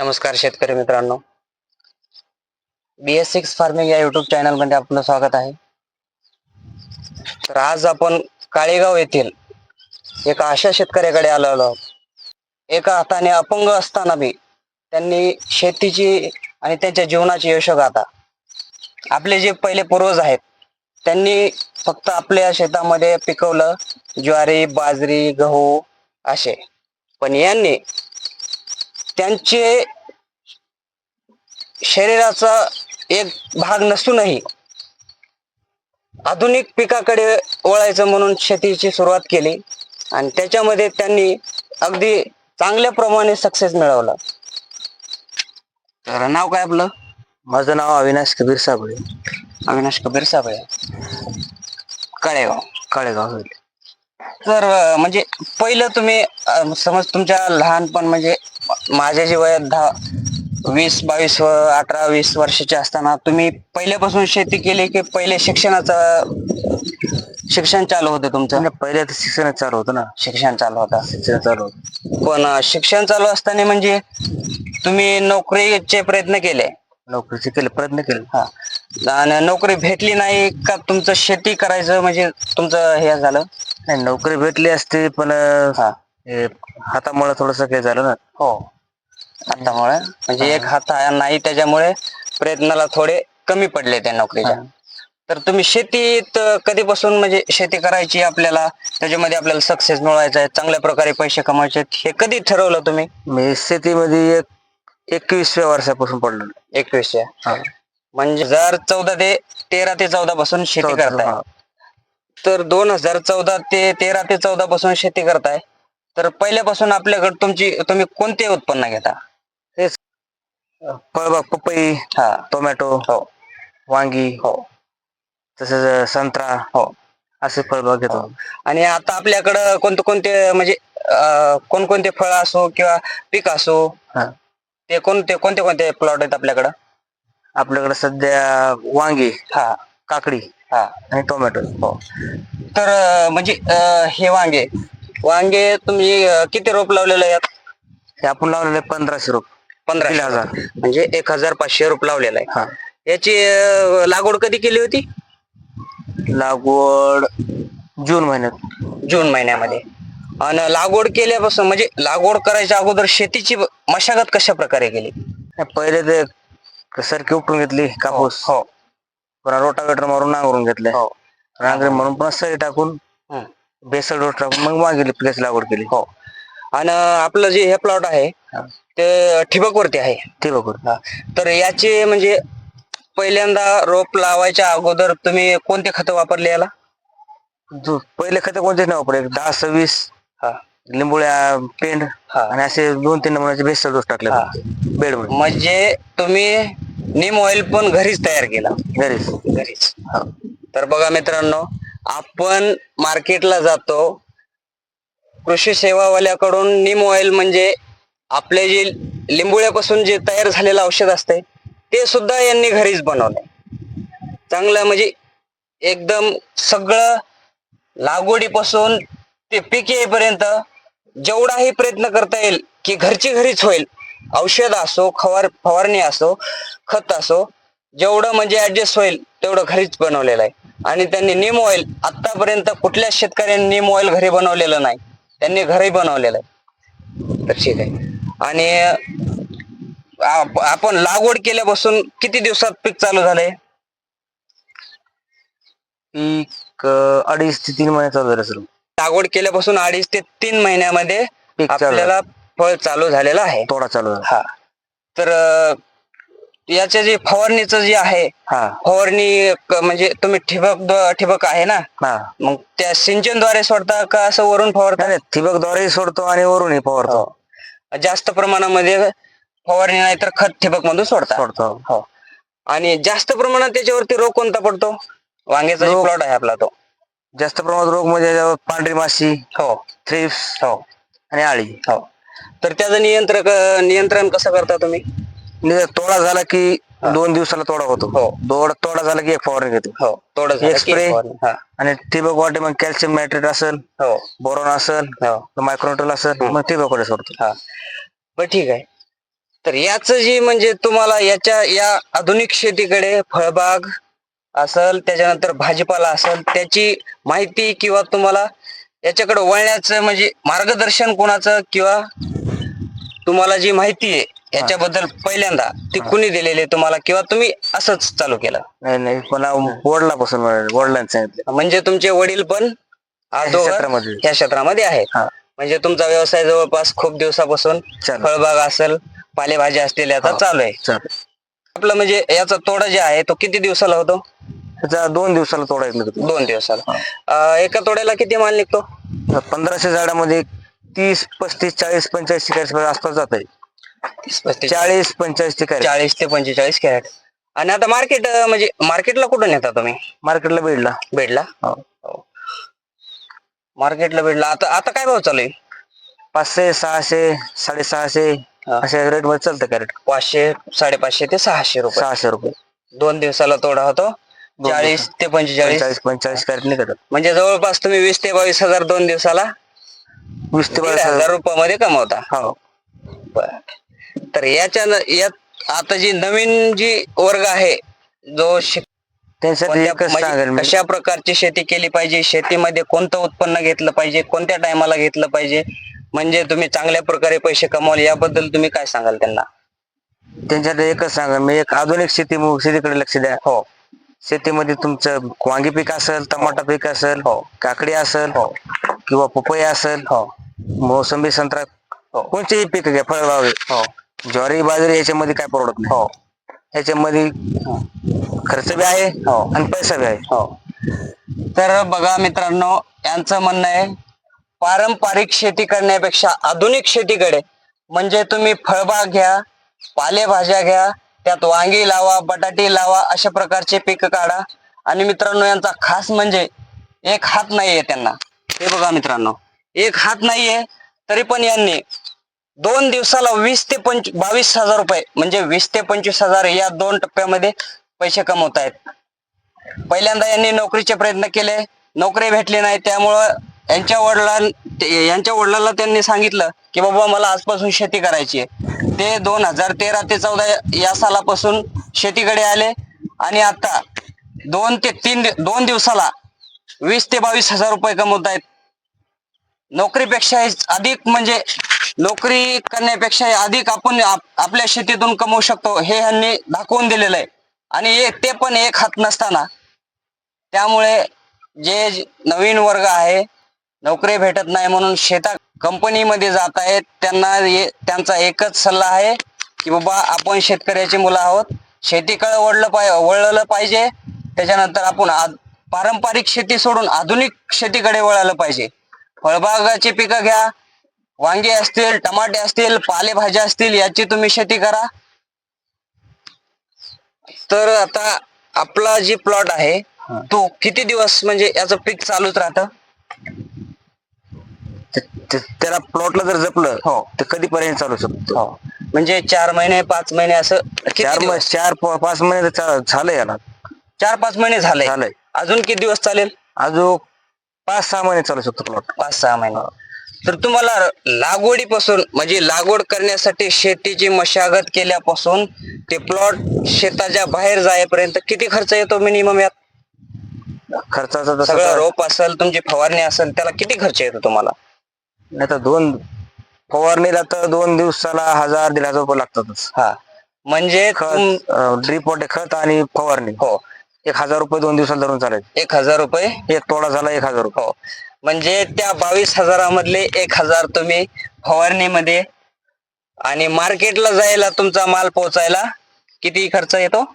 नमस्कार शेतकरी मित्रांनो. बी एस सिक्स फार्मिंग या युट्यूब चॅनलमध्ये आपलं स्वागत आहे. तर आज आपण काळेगाव येथील एका अशा शेतकऱ्याकडे आलो आहोत. एका हाताने अपंग असताना बी त्यांनी शेतीची आणि त्यांच्या जीवनाची यशोगाथा आपले जे पहिले पूर्वज आहेत त्यांनी फक्त आपल्या शेतामध्ये पिकवलं ज्वारी बाजरी गहू असे. पण यांनी त्यांचे शरीराचा एक भाग नसूनही आधुनिक पिकाकडे वळायचं म्हणून शेतीची सुरुवात केली आणि त्याच्यामध्ये त्यांनी अगदी चांगल्या प्रमाणे सक्सेस मिळवला. तर नाव काय आपलं? माझं नाव अविनाश कबीर साबळे. अविनाश कबीर साबळे. कळेगाव. काळेगाव होईल. तर म्हणजे पहिलं तुम्ही अं, समज तुमच्या लहानपण म्हणजे माझ्या जे वयात दहा वीस बावीस व अठरा वीस वर्षाचे असताना तुम्ही पहिल्यापासून शेती केली की पहिले शिक्षणाचं शिक्षण चालू होतं तुमचं? म्हणजे पहिले तर शिक्षण चालू होतं ना. शिक्षण चालू होतं. शिक्षण चालू होतं. पण अं, शिक्षण चालू असताना म्हणजे तुम्ही नोकरीचे प्रयत्न केले? नोकरीचे केले प्रयत्न केले. हा. आणि नोकरी भेटली नाही का तुमचं शेती करायचं म्हणजे तुमचं हे झालं? नाही नोकरी भेटली असती पण हा. हे हातामुळे थोडस काही झालं ना. हो. हातामुळे? म्हणजे एक हात नाही त्याच्यामुळे प्रयत्नाला थोडे कमी पडले त्या नोकरीच्या. हा. तर तुम्ही शेतीत कधीपासून म्हणजे शेती करायची आपल्याला? त्याच्यामध्ये आपल्याला सक्सेस मिळवायचा आहे चांगल्या प्रकारे पैसे कमवायचे आहेत, हे कधी ठरवलं तुम्ही? मी शेतीमध्ये एक एकवीसव्या वर्षापासून पडलो. एकवीस हा. म्हणजे हजार चौदा ते तेरा ते चौदा पासून शेती करताय. तर दोन हजार चौदा ते तेरा ते चौदा पासून शेती करताय. तर पहिल्यापासून आपल्याकडे तुमची तुम्ही कोणते उत्पन्न घेता? फळबाग पपई हा. टोमॅटो हो. वांगी हो. तसेच संत्रा हो. असे फळबाग घेतो. आणि आता आपल्याकडं कोणते कोणते म्हणजे कोणकोणते फळ असो किंवा पीक असो हा. ते कोणते कोणते कोणते प्लॉट आहेत आपल्याकडं? आपल्याकडे सध्या वांगी हा. काकडी हा आणि टोमॅटो हो. तर अं, म्हणजे अं, हे वांगे वांगे तुम्ही अं, किती रोप लावलेलं आहे यात हे आपण लावलेले पंधराशे रुपये पंधरा हजार. म्हणजे एक हजार पाचशे रोप लावलेलं आहे हा. याची अं, लागवड कधी केली होती? लागवड जून महिन्यात. जून महिन्यामध्ये. आणि लागवड केल्यापासून म्हणजे लागवड करायच्या अगोदर शेतीची मशागत कशा प्रकारे केली पहिले ते सरकी उपटून घेतली कापूस. हो. पुन्हा रोटावेटर मारून नांगरून घेतले हो नांगरे म्हणून पुन्हा सरी टाकून हं. बेसल डोस टाकून मग मागेली प्लेस लागवड केली हो आणि आपलं जे हे प्लॉट आहे हा. ते ठिबक वरती आहे ते बघून हा. तर याचे म्हणजे पहिल्यांदा रोप लावायच्या अगोदर तुम्ही कोणते खत वापरले याला जो पहिले खत कोणते नाही वापरले दहा सव्वीस हा. लिंबोळ्या पेंड हा. आणि असे दोन तीन नमुन्याचे बेसल डोस टाकले हा. बेडमध्ये म्हणजे तुम्ही निम ऑइल पण घरीच तयार केला. घरीच. घरीच. तर बघा मित्रांनो आपण मार्केटला जातो. कृषी सेवावाल्याकडून निम ऑइल म्हणजे आपले जे लिंबोळ्यापासून जे तयार झालेलं औषध असते ते सुद्धा यांनी घरीच बनवलंय. चांगलं म्हणजे एकदम सगळं लागवडीपासून ते पीक येईपर्यंत जेवढाही प्रयत्न करता येईल की घरची घरीच होईल औषध असो फवार फवारणी असो खत असो जेवढं म्हणजे ऍडजस्ट होईल तेवढं घरीच बनवलेलं आहे. आणि त्यांनी निम ऑइल आतापर्यंत कुठल्याच शेतकऱ्यांनी निम ऑइल घरी बनवलेलं नाही. त्यांनी घरी बनवलेलं आहे. तर ठीक आहे. आणि आप- आपण लागवड केल्यापासून किती दिवसात पीक चालू झालंय? पीक अडीच ते तीन महिने चालू झाले सर. लागवड केल्यापासून अडीच ते तीन महिन्यामध्ये आपल्याला फळ चालू झालेलं आहे. तोडा चालू झाला. हा. तर अं, याचे जे फवारणीचं जे आहे हा. फवारणी क- म्हणजे तुम्ही ठिबक ठिबक आहे ना? हा. मग त्या सिंचनद्वारे सोडता का असं वरून फवारता? नाही ठिबकद्वारे सोडतो आणि वरूनही फवारतो. हो. जास्त प्रमाणामध्ये फवारणी नाही तर खत ठिबक मधून सोडता. सोडतो. हो. आणि जास्त प्रमाणात त्याच्यावरती रोग कोणता पडतो? वांग्याचा रोग- प्लॉट आहे आपला तो. जास्त प्रमाणात रोग म्हणजे याच्यावर पांढरी माशी हो. थ्रिप्स हो. आणि आळी. हो. तर त्याचं नियंत्रक नियंत्रण कसं करता तुम्ही? नि- तोडा झाला की दोन दिवसाला तोडा होतो. हो. दोड तोडा झाला की एक फवारणी घेतो. हो थोडं झालं एक की spray. फवारणी. हा. आणि ठिबक वाटे मग कॅल्शियम नायट्रेट असेल हो. बोरॉन असेल हो. मायक्रोन्युट्रल असेल मग ठिबक वाटे सोडतो. हा. बर ठीक आहे. तर याच जी म्हणजे तुम्हाला याच्या या आधुनिक शेतीकडे फळबाग असल त्याच्यानंतर भाजीपाला असल त्याची माहिती किंवा तुम्हाला याच्याकडे वळण्याचं म्हणजे मार्गदर्शन कोणाचं किंवा तुम्हाला जी माहिती आहे याच्याबद्दल पहिल्यांदा ती कुणी दिलेली आहे तुम्हाला किंवा तुम्ही असंच चालू केलं नाही नाही मला वडिलापासून. वडिलांनी सांगितलं म्हणजे तुमचे वडील पण. या क्षेत्रामध्ये आहेत हा. म्हणजे तुमचा व्यवसाय जवळपास खूप दिवसापासून. फळबाग असेल पालेभाज्या असतील याचा. चालू आहे आपलं म्हणजे याचा तोडा जे आहे तो किती दिवसाला होतो त्याचा दोन दिवसाला तोडायला होतं दोन दिवसाला. अं, एका तोड्याला किती माल निघतो? पंधराशे झाडामध्ये तीस पस्तीस चाळीस पंचेचाळीस कॅरेट आसपास जात आहे चाळीस पंचेचाळीस कॅरेट चाळीस ते पंचेचाळीस कॅरेट. आणि आता मार्केट म्हणजे मार्केटला कुठून येता तुम्ही? मार्केटला भेटला बेडला? हो. मार्केटला बेडला. आता आता काय भाव चालू आहे? पाचशे सहाशे साडेसहाशे हा. अशा रेटमध्ये चालतं कॅरेट पाचशे साडेपाचशे ते सहाशे रुपये. सहाशे रुपये. दोन दिवसाला तोडा होतो. चाळीस ते पंचेचाळीस. पंचेचाळीस पंचेचाळीस कॅरेट निघतात म्हणजे जवळपास तुम्ही वीस ते बावीस हजार दोन दिवसाला वीस ते दीड बावीस हजार हजार. रुपयामध्ये कमवता. हो. बर. तर याच्या यात आता जी नवीन जी वर्ग आहे जो शिक- त्यांच्यासाठी कोणत्या- एकच म्हणजे मी. कशा प्रकारची शेती केली पाहिजे शेतीमध्ये कोणतं उत्पन्न घेतलं पाहिजे कोणत्या टायमाला घेतलं पाहिजे म्हणजे तुम्ही चांगल्या प्रकारे पैसे कमवाल याबद्दल तुम्ही काय सांगाल त्यांना? त्यांच्यासाठी एकच सांगा मी. एक आधुनिक शेती शेतीकडे लक्ष द्या. हो. शेतीमध्ये तुमचं वांगी पीक असेल टमाटा पीक असेल हो. काकडी असेल हो. किंवा पपई असेल हो. मोसंबी संत्रा. कोणतेही पीक घ्या फळबाग. हो. ज्वारी बाजरी याच्यामध्ये काय परवडत नाही. हो. याच्यामध्ये खर्च बी आहे हो. आणि पैसा बी आहे. हो. तर बघा मित्रांनो यांचं म्हणणं आहे पारंपरिक शेती करण्यापेक्षा आधुनिक शेतीकडे म्हणजे तुम्ही फळबाग घ्या पालेभाज्या घ्या त्यात वांगी लावा बटाटे लावा अशा प्रकारचे पीक काढा. आणि मित्रांनो यांचा खास म्हणजे एक हात नाहीये त्यांना. हे बघा मित्रांनो एक हात नाहीये तरी पण यांनी दोन दिवसाला वीस ते पंच बावीस हजार रुपये म्हणजे वीस ते पंचवीस हजार या दोन टप्प्यामध्ये पैसे कमवतायत. पहिल्यांदा यांनी नोकरीचे प्रयत्न केले नोकरी भेटली नाही त्यामुळं यांच्या वडिलां यांच्या वडिलांना त्यांनी सांगितलं की बाबा मला आजपासून शेती करायची आहे. ते दोन हजार तेरा ते चौदा या सालापासून शेतीकडे आले. आणि आता दोन ते तीन दोन दिवसाला वीस ते बावीस हजार रुपये कमवत आहेत. नोकरीपेक्षा अधिक म्हणजे नोकरी करण्यापेक्षा अधिक आपण आप- आपल्या शेतीतून कमवू शकतो हे यांनी दाखवून दिलेलं आहे. आणि एक ते पण एक हात नसताना. त्यामुळे जे नवीन वर्ग आहे नोकरी भेटत नाही म्हणून शेता कंपनीमध्ये जात आहेत. त्यांना त्यांचा एकच सल्ला आहे की बाबा आपण शेतकऱ्याची मुलं आहोत. शेतीकडे वळलं पाय वळलं पाहिजे. त्याच्यानंतर आपण पारंपरिक शेती सोडून आधुनिक शेतीकडे वळालं पाहिजे. फळबागाची पिकं घ्या. वांगे असतील टमाटे असतील पालेभाज्या असतील याची तुम्ही शेती करा. तर आता आपला जी प्लॉट आहे तो किती दिवस म्हणजे याचं पीक चालूच राहतं? ते- त्याला प्लॉटला जर जपलं हो. तर कधीपर्यंत चालू शकतो? म्हणजे चार महिने पाच महिने असं किती चार दिवस? मह- चार प- पाच महिने तर चा- झालं याला. चार पाच महिने झाले. झालंय. अजून किती दिवस चालेल? अजून पाच सहा महिने चालू शकतो प्लॉट पाच सहा महिने. तर तुम्हाला लागवडीपासून म्हणजे लागवड करण्यासाठी शेतीची मशागत केल्यापासून ते प्लॉट शेताच्या बाहेर जाईपर्यंत किती खर्च येतो मिनिमम यात? खर्चाचा सगळं रोप असेल तुमची फवारणी असेल त्याला किती खर्च येतो तुम्हाला? नाही तर दोन फवारणीला तर दोन दिवसाला हजार दीड हजार रुपये लागतातच. हा. म्हणजे तुम- खत ड्रीप खत आणि फवारणी. हो. एक हजार रुपये दोन दिवसाला धरून चालेल एक हजार रुपये? एक तोडा झाला एक हजार रुपये. हो. म्हणजे त्या बावीस हजारामधले एक हजार तुम्ही फवारणीमध्ये आणि मार्केटला जायला तुमचा माल पोहोचायला किती खर्च येतो?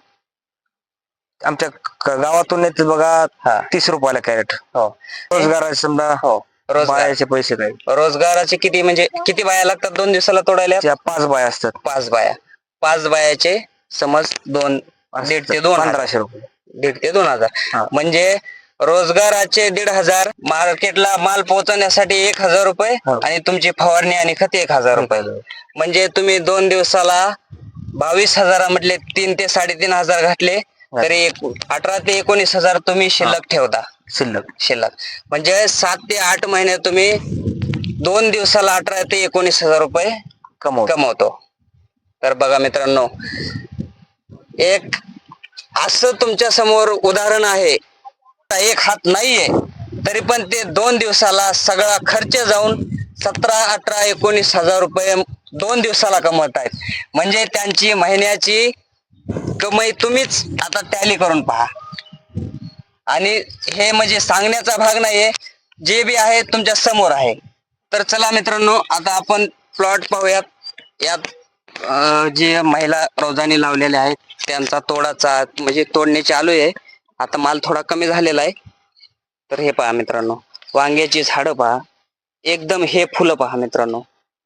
आमच्या क- गावातून येते बघा. तीस रुपयाला कॅरेट. हो. रोजगाराचे समजा. हो. रोजगार बायाचे पैसे काय? रोजगाराचे किती म्हणजे किती बाया लागतात दोन दिवसाला तोडायला? त्या पाच बाया असतात. पाच बाया. पाच बायाचे समज दोन दीड ते दोन हजार. पंधराशे रुपये. दीड ते दोन हजार. म्हणजे रोजगाराचे दीड हजार मार्केटला माल पोहोचवण्यासाठी एक हजार रुपये हो. आणि तुमची फवारणी आणि खत एक हजार रुपये. म्हणजे तुम्ही दोन दिवसाला बावीस हजारामधले तीन ते साडेतीन हजार घातले. तरी एक अठरा ते एकोणीस हजार तुम्ही शिल्लक ठेवता. शिल्लक. शिल्लक. म्हणजे सात ते आठ महिने तुम्ही दोन दिवसाला अठरा ते एकोणीस हजार रुपये कमवतो. कमवतो. तर बघा मित्रांनो एक असं तुमच्यासमोर उदाहरण आहे. एक हात नाहीये तरी पण ते दोन दिवसाला सगळा खर्च जाऊन सतरा अठरा एकोणीस हजार रुपये दोन दिवसाला कमवत आहेत म्हणजे त्यांची महिन्याची कमाई तुम्हीच आता टॅली करून पहा. आणि हे म्हणजे सांगण्याचा भाग नाहीये. जे बी आहे तुमच्यासमोर आहे. तर चला मित्रांनो आता आपण प्लॉट पाहूयात. यात जे महिला रोजानी लावलेल्या आहेत त्यांचा तोडाचा म्हणजे तोडणे चालू आहे. आता माल थोडा कमी झालेला आहे. तर हे पहा मित्रांनो वांग्याची झाडं पहा. एकदम हे फुलं पहा मित्रांनो.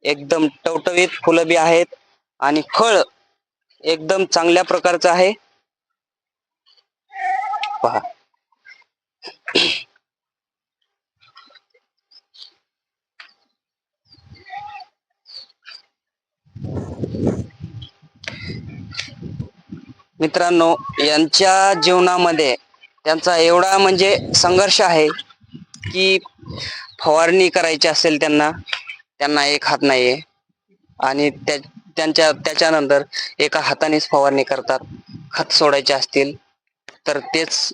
एकदम टवटवीत फुलं बी आहेत. आणि फळ एकदम चांगल्या प्रकारचं आहे. पहा. मित्रांनो यांच्या जीवनामध्ये त्यांचा एवढा म्हणजे संघर्ष आहे की फवारणी करायची असेल त्यांना त्यांना एक हात नाहीये. आणि त्या त्यांच्या त्याच्यानंतर एका हातानेच फवारणी करतात. खत सोडायचे असतील तर तेच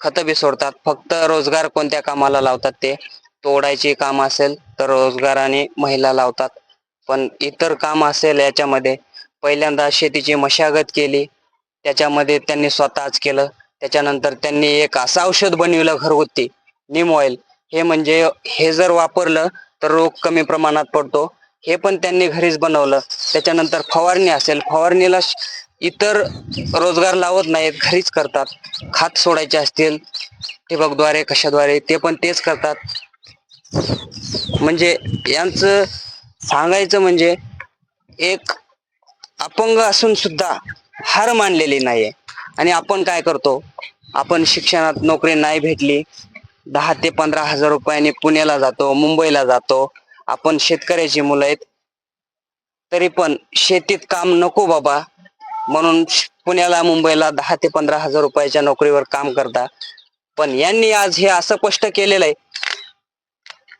खत बी सोडतात. फक्त रोजगार कोणत्या कामाला लावतात ते? तोडायचे काम असेल तर रोजगाराने महिला लावतात. पण इतर काम असेल याच्यामध्ये पहिल्यांदा शेतीची मशागत केली त्याच्यामध्ये त्यांनी स्वतःच केलं त्याच्यानंतर त्यांनी एक असं औषध बनविलं घरगुती निम ऑइल हे म्हणजे हे जर वापरलं तर रोग कमी प्रमाणात पडतो. हे पण त्यांनी घरीच बनवलं. त्याच्यानंतर फवारणी असेल. फवारणीला इतर रोजगार लावत नाहीत घरीच करतात. खात सोडायचे असतील ठिबकद्वारे कशाद्वारे ते पण तेच करतात. म्हणजे यांचं सांगायचं म्हणजे एक अपंग असून सुद्धा हार मानलेली नाहीये. आणि आपण काय करतो? आपण शिक्षणात नोकरी नाही भेटली. दहा ते पंधरा हजार रुपयाने पुण्याला जातो मुंबईला जातो. आपण शेतकऱ्याची मुलं आहेत. तरी पण शेतीत काम नको बाबा. म्हणून पुण्याला मुंबईला दहा ते पंधरा हजार रुपयाच्या नोकरीवर काम करता. पण यांनी आज हे असं स्पष्ट केलेलं आहे.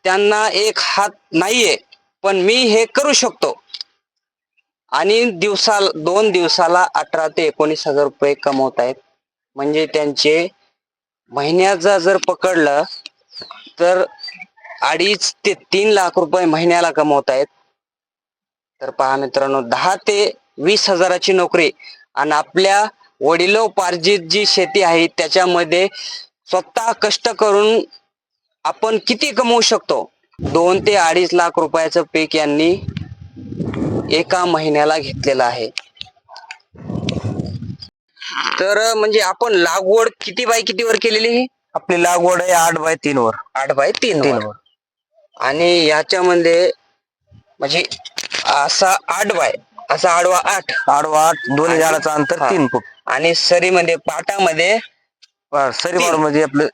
त्यांना एक हात नाहीये पण मी हे करू शकतो. आणि दिवसाला दोन दिवसाला अठरा ते एकोणीस हजार रुपये कमवत आहेत. म्हणजे त्यांचे महिन्याचा जर पकडलं तर अडीच ते तीन लाख रुपये महिन्याला कमवत आहेत तर पहा मित्रांनो दहा ते वीस हजाराची नोकरी आणि आपल्या वडिलोपार्जित जी शेती आहे त्याच्यामध्ये स्वतः कष्ट करून आपण किती कमवू शकतो? दोन ते अडीच लाख रुपयाचं पीक यांनी एका महिन्याला घेतलेला आहे. तर म्हणजे आपण लागवड किती बाय किती वर केलेली आहे आपली लागवड आहे आठ बाय तीन वर आठ बाय तीन वर आणि याच्यामध्ये म्हणजे असा आठ बाय असा आडवा आठ. आडवा आठ दोन्ही आणि- झाडाचं अंतर हा. तीन फूट. आणि सरीमध्ये पाटामध्ये वा, सरी तीन. मार म्हणजे आपलं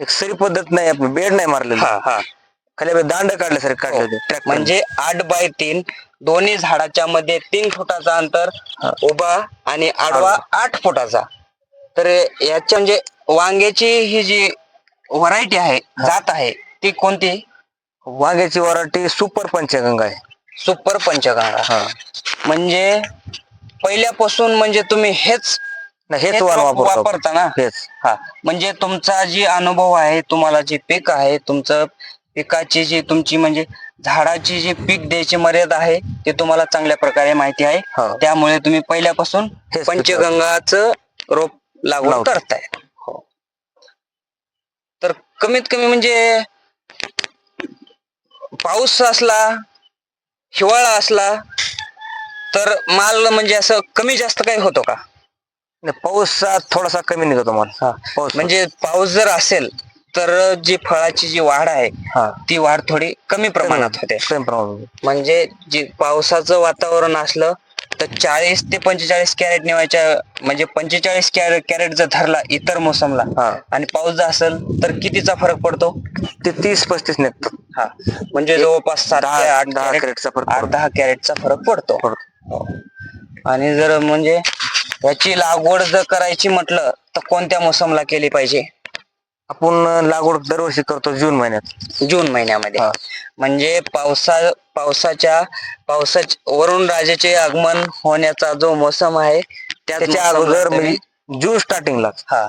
एक सरी पद्धत नाही आपलं बेड नाही मारलेलं. हा हा. खाली आपले दांड काढले सर काढले होते म्हणजे आठ बाय तीन दोन्ही झाडाच्या मध्ये तीन फुटाचा अंतर. उभा आणि आडवा आठ फुटाचा. तर याच्या म्हणजे वांग्याची ही जी व्हरायटी आहे जात आहे ती कोणती? वांग्याची वराठी सुपर पंचगंगा आहे. सुपर पंचगंगा. हा. म्हणजे पहिल्यापासून म्हणजे तुम्ही हेच नाही, हेच हेच वाण रोप वापरतो वापरता ना? हेच. हा. म्हणजे तुमचा जी अनुभव आहे तुम्हाला जे पीक आहे तुमचं पिकाची जी तुमची म्हणजे झाडाची जी पीक द्यायची मर्यादा आहे ते तुम्हाला चांगल्या प्रकारे माहिती आहे. हो. त्यामुळे तुम्ही पहिल्यापासून हेच पीक पंचगंगाचं रोप लागवड लावतो. करताय हो. तर कमीत कमी म्हणजे पाऊस असला हिवाळा असला तर माल म्हणजे असं कमी जास्त काही होतो का? नाही, पाऊसात थोडासा कमी निघतो मला. पाऊस म्हणजे पाऊस जर असेल तर जी फळाची जी वाढ आहे हा. ती वाढ थोडी कमी प्रमाणात होते. म्हणजे जी पावसाचं वातावरण असलं तर चाळीस ते पंचेचाळीस कॅरेट निवायच्या म्हणजे पंचेचाळीस कॅरेट कॅरेट जर धरला इतर मोसमला हा आणि पाऊस जर असेल तर कितीचा फरक पडतो ते तीस पस्तीस निघतात हा म्हणजे जवळपास सात ते दहा आठ दहा कॅरेट कॅरेटचा फरक आठ पडतो. दहा कॅरेटचा फरक पडतो पडतो. हो. आणि जर म्हणजे याची लागवड जर करायची म्हटलं तर कोणत्या मोसमला केली पाहिजे आपण लागवड दरवर्षी करतो जून महिन्यात. जून महिन्यामध्ये. हा. म्हणजे पावसा पावसाच्या पावसाच्या वरुण राजाचे आगमन होण्याचा जो मोसम आहे त्याच त्याच्या अगोदर तुम्ही- म्हणजे जून स्टार्टिंगला हा.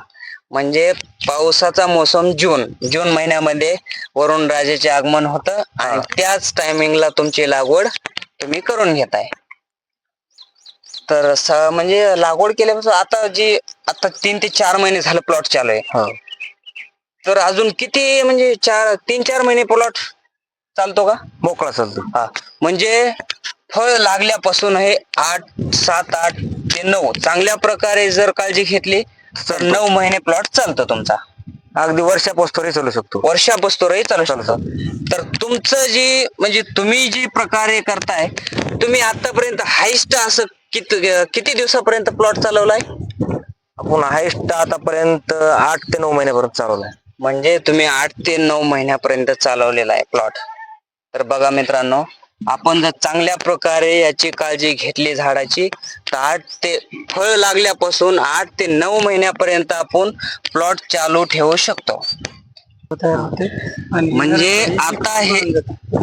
म्हणजे पावसाचा मोसम जून जून महिन्यामध्ये वरुण राजाचे आगमन होतं आणि. त्याच टायमिंगला तुमची लागवड तुम्ही करून घेताय. तर स- म्हणजे लागवड केल्यापासून आता जी आता तीन ते चार महिने झालं प्लॉट चालू आहे. तर अजून किती म्हणजे चार तीन चार महिने प्लॉट चालतो का? मोकळा चालतो. हा. म्हणजे फळ लागल्यापासून हे आठ सात आठ ते नऊ चांगल्या प्रकारे जर काळजी घेतली तर. नऊ महिने प्लॉट चालतो तुमचा. अगदी वर्षापासून चालू शकतो. वर्षापासूनही चालू शकतो. तर तुमचं जी म्हणजे तुम्ही जी प्रकारे करताय तुम्ही आतापर्यंत हायस्ट असं किती किती दिवसापर्यंत प्लॉट चालवलाय? आपण हायस्ट आतापर्यंत आठ ते नऊ महिन्यापर्यंत चालवलाय. म्हणजे तुम्ही आठ ते नऊ महिन्यापर्यंत चालवलेला आहे प्लॉट तर बघा मित्रांनो आपण जर चांगल्या प्रकारे याची काळजी घेतली झाडाची तर आठ ते फळ लागल्यापासून आठ ते नऊ महिन्यापर्यंत आपण प्लॉट चालू ठेवू शकतो. म्हणजे आता हे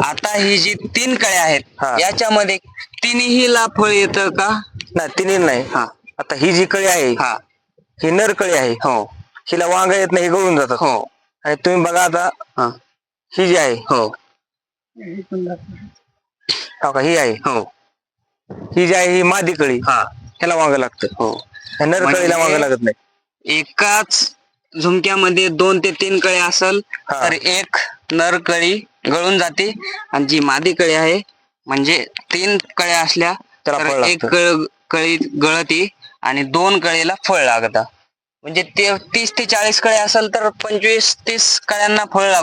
आता ही जी तीन कळे आहेत. याच्यामध्ये तिन्हीला फळ येतं का? नाही तिन्ही नाही. हा. आता ही जी कळी आहे हा. ही नर कळी आहे. हो. हिला वांग येत नाही हे गळून जातात हो. आणि तुम्ही बघा आता हा. ही जी आहे हो. हो का, ही आहे. हो. ही जी आहे ही मादी कळी. हा. ह्याला वांग लागतं. हो. ह्या नर म्हणजे- कळीला वांग लागत नाही. एकाच झुमक्यामध्ये दोन ते तीन कळी असल हा. तर एक नर कळी गळून जाते आणि जी मादी कळी आहे म्हणजे तीन कळ्या असल्या त्याला तर फळ एक लागतं. कळ कळी गळती आणि दोन कळीला फळ लागतं. म्हणजे ते तीस ते चाळीस कळे असेल तर पंचवीस तीस कळ्यांना फळ लागतं